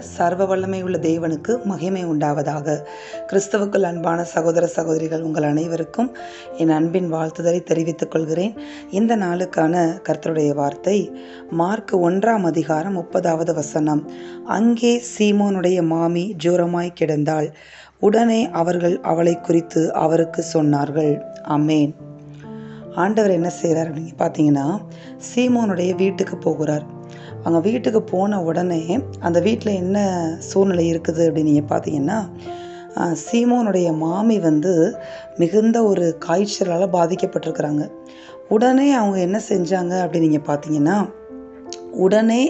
சர்வ வல்லமை உள்ள தேவனுக்கு மகிமை உண்டாவதாக. கிறிஸ்தவுக்குள் அன்பான சகோதர சகோதரிகள் உங்கள் அனைவருக்கும் என் அன்பின் வாழ்த்துதலை தெரிவித்துக் கொள்கிறேன். இந்த நாளுக்கான கர்த்தருடைய வார்த்தை மார்க் ஒன்றாம் அதிகாரம் முப்பதாவது வசனம். அங்கே சீமோனுடைய மாமி ஜூரமாய் கிடந்தாள். உடனே அவர்கள் அவளை குறித்து அவருக்கு சொன்னார்கள். அமேன் ஆண்டவர் என்ன செய்கிறார் அப்படின்னு பார்த்தீங்கன்னா சீமோனுடைய வீட்டுக்கு போகிறார். அங்கே வீட்டுக்கு போன உடனே அந்த வீட்டில் என்ன சூழ்நிலை இருக்குது அப்படின்னு நீங்கள் பார்த்தீங்கன்னா சீமோனுடைய மாமி வந்து மிகுந்த ஒரு காய்ச்சலால் பாதிக்கப்பட்டிருக்கிறாங்க. உடனே அவங்க என்ன செஞ்சாங்க அப்படின்னு நீங்கள் பார்த்தீங்கன்னா உடனே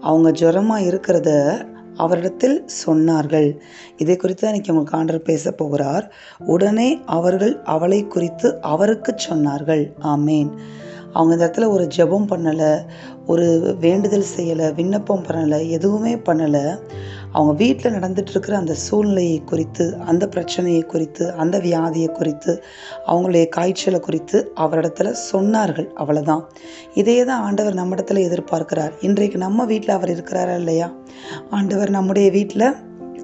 அவங்க ஜுரமாக இருக்கிறத அவரிடத்தில் சொன்னார்கள். இதை குறித்து தான் அவங்க காண்டர் பேச போகிறார். உடனே அவர்கள் அவளை குறித்து அவருக்கு சொன்னார்கள். ஆமேன். அவங்க இந்த இடத்துல ஒரு ஜெபம் பண்ணலை ஒரு வேண்டுதல் செய்யலை விண்ணப்பம் பண்ணலை எதுவுமே பண்ணலை. அவங்க வீட்டில் நடந்துகிட்ருக்கிற அந்த சூழ்நிலையை குறித்து அந்த பிரச்சனையை குறித்து அந்த வியாதியை குறித்து அவங்களுடைய காய்ச்சலை குறித்து அவரிடத்துல சொன்னார்கள். அவ்வளோதான் இதே தான் ஆண்டவர் நம்ம இடத்துல எதிர்பார்க்கிறார். இன்றைக்கு நம்ம வீட்டில் அவர் இருக்கிறாரா இல்லையா? ஆண்டவர் நம்முடைய வீட்டில்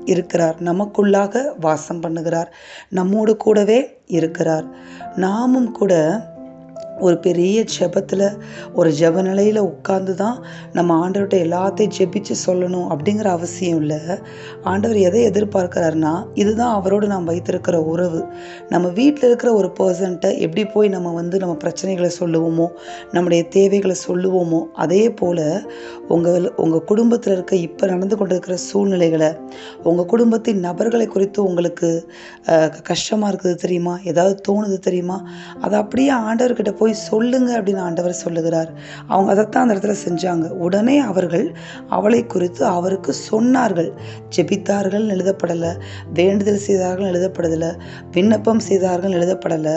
இருக்கிறார். நமக்குள்ளாக வாசம் பண்ணுகிறார். நம்மோடு கூடவே இருக்கிறார். நாமும் கூட ஒரு பெரிய ஜெபத்தில் ஒரு ஜெப நிலையில் உட்கார்ந்து தான் நம்ம ஆண்டவர்கிட்ட எல்லாத்தையும் ஜெபிச்சு சொல்லணும் அப்படிங்கிற அவசியம் இல்லை. ஆண்டவர் எதை எதிர்பார்க்கிறாருன்னா இதுதான் அவரோடு நாம் வைத்திருக்கிற உறவு. நம்ம வீட்டில் இருக்கிற ஒரு பர்சன்ட்டை எப்படி போய் நம்ம வந்து நம்ம பிரச்சனைகளை சொல்லுவோமோ நம்முடைய தேவைகளை சொல்லுவோமோ அதே போல் உங்கள் உங்கள் குடும்பத்தில் இருக்க இப்போ நடந்து கொண்டிருக்கிற சூழ்நிலைகளை உங்கள் குடும்பத்தின் நபர்களை குறித்து உங்களுக்கு கஷ்டமாக இருக்குது தெரியுமா? ஏதாவது தோணுது தெரியுமா? அதை அப்படியே ஆண்டவர்கிட்ட போய் போய் சொல்லுங்க அப்படின்னு ஆண்டவர் சொல்லுகிறார். அவங்க அதைத்தான் அந்த இடத்துல செஞ்சாங்க. உடனே அவர்கள் அவளை குறித்து அவருக்கு சொன்னார்கள். ஜெபித்தார்கள் எழுதப்படலை. வேண்டுதல் செய்தார்கள் எழுதப்படலை. விண்ணப்பம் செய்தார்கள் எழுதப்படலை.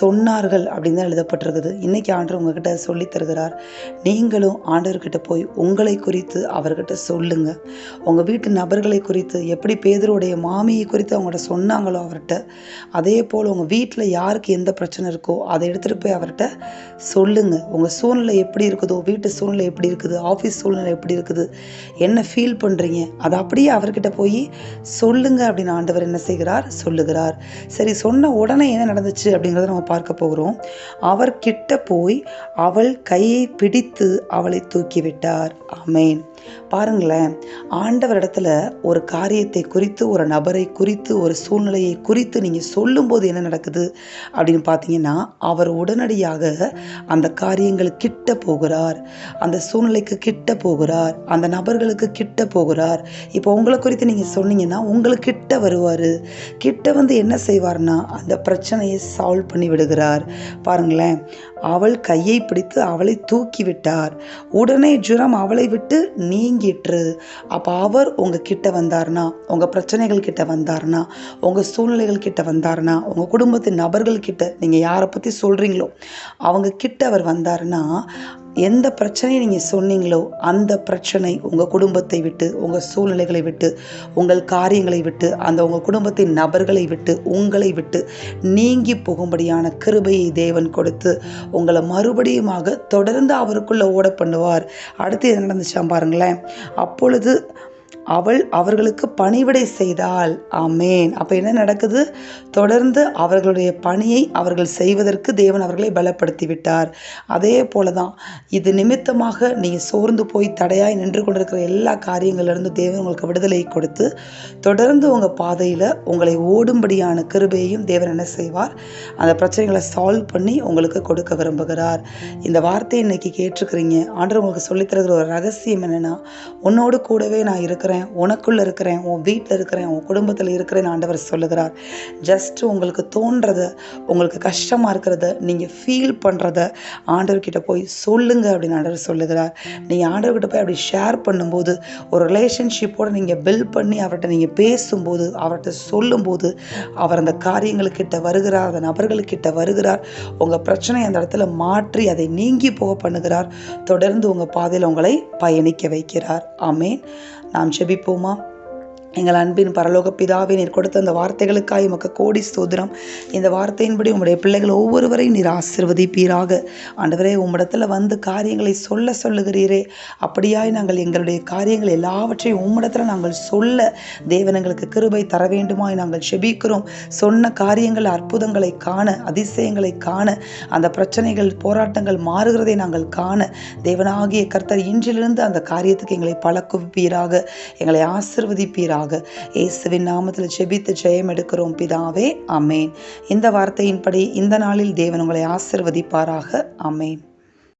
சொன்னார்கள் அப்படின்னு தான் எழுதப்பட்டிருக்குது. இன்னைக்கு ஆண்டவர் உங்ககிட்ட சொல்லித் தருகிறார். நீங்களும் ஆண்டவர்கிட்ட போய் உங்களை குறித்து அவர்கிட்ட சொல்லுங்க. உங்கள் வீட்டு நபர்களை குறித்து எப்படி பேதருடைய மாமியை குறித்து அவங்கள்ட்ட சொன்னாங்களோ அவர்கிட்ட அதே போல் உங்கள் வீட்டில் யாருக்கு எந்த பிரச்சனை இருக்கோ அதை எடுத்துகிட்டு போய் அவர்கிட்ட சொல்லுங்க. உங்கள் சூழ்நிலை எப்படி இருக்குதோ வீட்டு சூழ்நிலை எப்படி இருக்குது ஆஃபீஸ் சூழ்நிலை எப்படி இருக்குது என்ன ஃபீல் பண்ணுறீங்க அதை அப்படியே அவர்கிட்ட போய் சொல்லுங்க அப்படின்னு ஆண்டவர் என்ன செய்கிறார்? சொல்லுகிறார். சரி சொன்ன உடனே என்ன நடந்துச்சு அப்படிங்கிறத நம்ம பார்க்க போகிறோம். அவர்கிட்ட போய் அவள் கையை பிடித்து அவளை தூக்கிவிட்டார் அமேன் பாருங்களேன் ஆண்டவரிடத்துல ஒரு காரியத்தை குறித்து ஒரு நபரை குறித்து ஒரு சூழ்நிலையை குறித்து நீங்கள் சொல்லும்போது என்ன நடக்குது அப்படின்னு பார்த்தீங்கன்னா அவர் உடனடியாக அந்த காரியங்கள் கிட்ட போகிறார். அந்த சூழ்நிலைக்கு கிட்ட போகிறார். அந்த நபர்களுக்கு கிட்ட போகிறார். இப்போ உங்களை குறித்து நீங்கள் சொன்னீங்கன்னா உங்களுக்கு கிட்ட வருவார். கிட்ட வந்து என்ன செய்வார்னா அந்த பிரச்சனையை சால்வ் பண்ணி விடுகிறார். பாருங்களேன் அவள் கையை பிடித்து அவளை தூக்கி விட்டார். உடனே ஜுரம் அவளை விட்டு நீங்கிற்று. அப்போ அவர் உங்கள் கிட்ட வந்தார்னா உங்கள் பிரச்சனைகள் கிட்ட வந்தார்னா உங்கள் சூழ்நிலைகள் கிட்ட வந்தார்னா உங்கள் குடும்பத்தின் நபர்கள் கிட்ட நீங்கள் யாரை பற்றி சொல்கிறீங்களோ அவங்க கிட்ட அவர் வந்தார்னா எந்த பிரச்சனையை நீங்கள் சொன்னீங்களோ அந்த பிரச்சனை உங்கள் குடும்பத்தை விட்டு உங்கள் சூழ்நிலைகளை விட்டு உங்கள் காரியங்களை விட்டு அந்த உங்கள் குடும்பத்தின் நபர்களை விட்டு உங்களை விட்டு நீங்கி போகும்படியான கிருபையை தேவன் கொடுத்து உங்களை மறுபடியுமாக தொடர்ந்து அவருக்குள்ளே ஓட பண்ணுவார். அடுத்து என்ன நடந்துச்சான் பாருங்களேன். அப்பொழுது அவள் அவர்களுக்கு பணிவிடை செய்தாள். ஆமேன். அப்போ என்ன நடக்குது? தொடர்ந்து அவர்களுடைய பணியை அவர்கள் செய்வதற்கு தேவன் அவர்களை பலப்படுத்தி விட்டார். அதே போல தான் இது நிமித்தமாக நீங்கள் சோர்ந்து போய் தடையாய் நின்று கொண்டிருக்கிற எல்லா காரியங்களிலிருந்து தேவன் உங்களுக்கு விடுதலை கொடுத்து தொடர்ந்து உங்கள் பாதையில் உங்களை ஓடும்படியான கிருபையையும் தேவன் என்ன செய்வார்? அந்த பிரச்சனைகளை சால்வ் பண்ணி உங்களுக்கு கொடுக்க விரும்புகிறார். இந்த வார்த்தையை இன்னைக்கு கேட்டிருக்கிறீங்க. ஆண்டு உங்களுக்கு சொல்லித்தருகிற ஒரு ரகசியம் என்னென்னா உன்னோடு கூடவே நான் இருக்கிறேன் உனக்குள்ளே இருக்கிறேன் உன் வீட்டில் இருக்கிறேன் உன் குடும்பத்தில் இருக்கிறேன் ஆண்டவர் சொல்லுகிறார். ஜஸ்ட் உங்களுக்கு தோன்றத உங்களுக்கு கஷ்டமாக இருக்கிறத நீங்கள் ஃபீல் பண்ணுறத ஆண்டவர்கிட்ட போய் சொல்லுங்க அப்படின்னு ஆண்டவர் சொல்லுகிறார். நீங்கள் ஆண்டவர்கிட்ட போய் அப்படி ஷேர் பண்ணும்போது ஒரு ரிலேஷன்ஷிப்போடு நீங்கள் பில்ட் பண்ணி அவர்கிட்ட நீங்கள் பேசும்போது அவர்கிட்ட சொல்லும்போது அவர் அந்த காரியங்களுக்கிட்ட வருகிறார் அந்த நபர்களுக்கிட்ட வருகிறார். உங்கள் பிரச்சனை அந்த இடத்துல மாற்றி அதை நீங்கி போக பண்ணுகிறார். தொடர்ந்து உங்கள் பாதையில் உங்களை பயணிக்க வைக்கிறார். ஆமேன். நாம் ஜெபிப்போமா எங்கள் அன்பின் பரலோக பிதாவே நீர் கொடுத்த அந்த வார்த்தைகளுக்காய் உமக்கு கோடி ஸ்தோத்திரம். இந்த வார்த்தையின்படி உங்களுடைய பிள்ளைகள் ஒவ்வொருவரையும் நீர் ஆசிர்வதிப்பீராக. ஆண்டவரே உம்மிடத்தில் வந்து காரியங்களை சொல்ல சொல்லுகிறீரே. அப்படியாய் நாங்கள் எங்களுடைய காரியங்கள் எல்லாவற்றையும் உம்மிடத்தில் நாங்கள் சொல்ல தேவன் எங்களுக்கு கிருபை தர வேண்டுமாய் நாங்கள் செபிக்கிறோம். சொன்ன காரியங்கள் அற்புதங்களை காண அதிசயங்களை காண அந்த பிரச்சனைகள் போராட்டங்கள் மாறுகிறதை நாங்கள் காண. தேவனாகிய கர்த்தர் இன்றிலிருந்து அந்த காரியத்துக்கு எங்களை பழக்குவிப்பீராக. எங்களை ஆசிர்வதிப்பீராக இயேசுவின் நாமத்தில் செபித்து ஜெயம் எடுக்கிறோம் பிதாவே. அமேன் இந்த வார்த்தையின்படி இந்த நாளில் தேவன் உங்களை ஆசிர்வதிப்பாராக. அமேன்